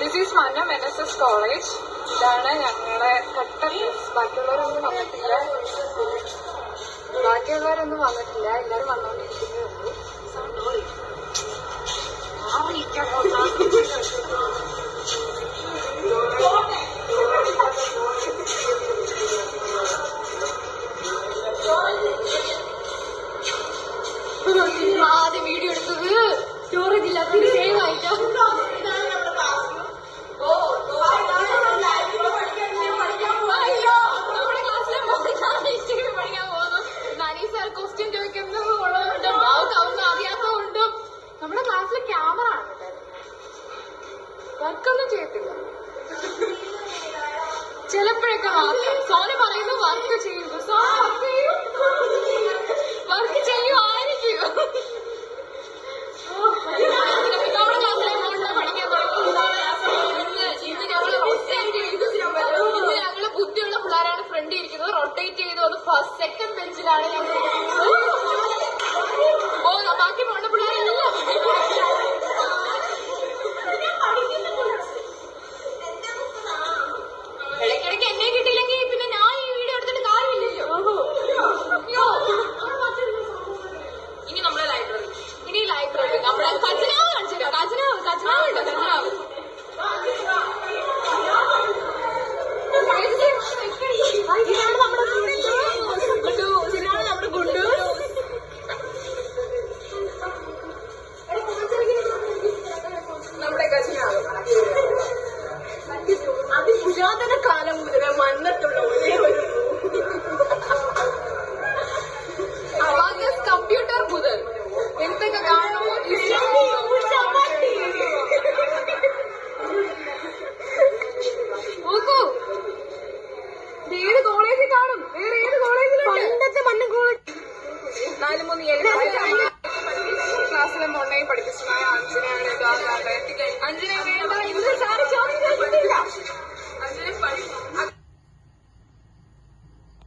This is Mannam N S S college ഇതാണ് ഞങ്ങളുടെ കട്ട ബാക്കിയുള്ളവരൊന്നും വന്നിട്ടില്ല. ബാക്കിയുള്ളവരൊന്നും വന്നിട്ടില്ല. എല്ലാവരും വന്നുകൊണ്ടിരിക്കുന്നേ ഉള്ളൂ. ആദ്യം വീഡിയോ എടുത്തത് വർക്കൊന്നും ചെയ്യത്തില്ല. ചിലപ്പോഴൊക്കെ സോന് പറയുന്നു വർക്ക് ചെയ്യുന്നു. സോന വർക്ക് ചെയ്യും. വർക്ക് ഫ്രണ്ട് റൊട്ടേറ്റ് അത് ഫസ്റ്റ് സെക്കൻഡ് ബെഞ്ചിലാണ് ഞങ്ങൾ ബാക്കി പോണ്ട പിള്ളേരെല്ലാം നാല് മൂന്ന് ഏഴ് ക്ലാസ്സിലെ മോണ്ണയെ പഠിപ്പിച്ചതായ അഞ്ചിനെയാണ്